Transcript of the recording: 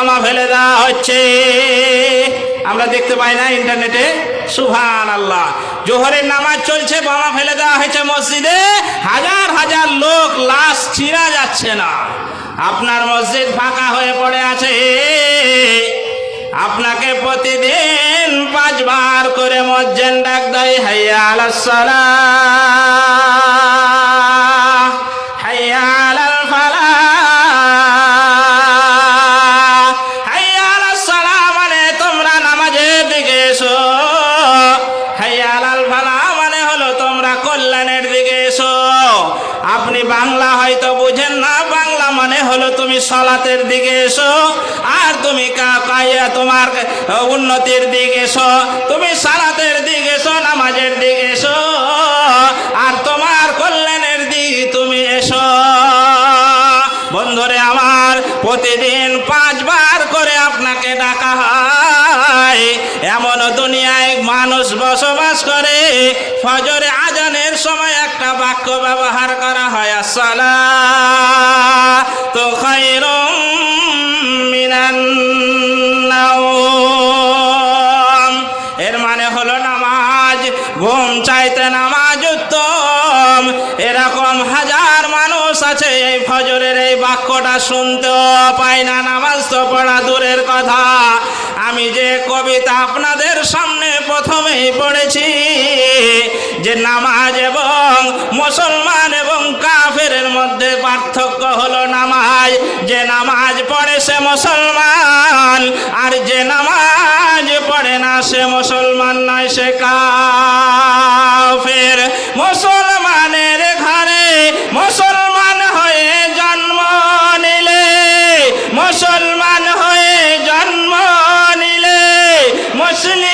বোমা ফেলে দেওয়া হচ্ছে। আমরা দেখতে পাই না ইন্টারনেটে। সুভান আল্লাহ জোহরের নামাজ চলছে বোমা ফেলে দেওয়া হয়েছে মসজিদে। হাজার হাজার লোক লাশ ছিঁড়া যাচ্ছে না। আপনার মসজিদ ফাঁকা হয়ে পড়ে আছে। আপনাকে প্রতিদিন পাঁচবার করে মজ্জেন ডাক দেয়, হাইয়া আলাসসালাহ আপনি বাংলা হয়তো বুঝেন না, বাংলা মানে হলো তুমি সলাতের দিকে এসো, আর তুমি কা- কাইয়া তোমার উন্নতির দিকে এসো, তুমি সালাতের দিকে এসো, নামাজের দিকে এসো, আর তোমার কল্যাণের দিকে তুমি এসো। বন্ধুরে আমার প্রতিদিন পাঁচবার মানুষ বসবাস করে, ফজরে আজানের সময় একটা বাক্য ব্যবহার করা হয় আসসালা তো মিনান। এর মানে হলো নামাজ, ঘুম চাইতে নামাজ উত্তম এরকম হাজার মানুষ আছে, এই ফজরের এই বাক্যটা শুনতেও পায় না, নামাজ তো পড়া দূরের কথা আমি যে কবিতা আপনাদের সামনে প্রথমেই পড়েছি, যে নামাজ এবং মুসলমান এবং কাফের মধ্যে পার্থক্য হলো নামাজ। যে নামাজ পড়ে সে মুসলমান, আর যে নামাজ পড়ে না সে মুসলমান নয়, সে কাফের। মুসলমান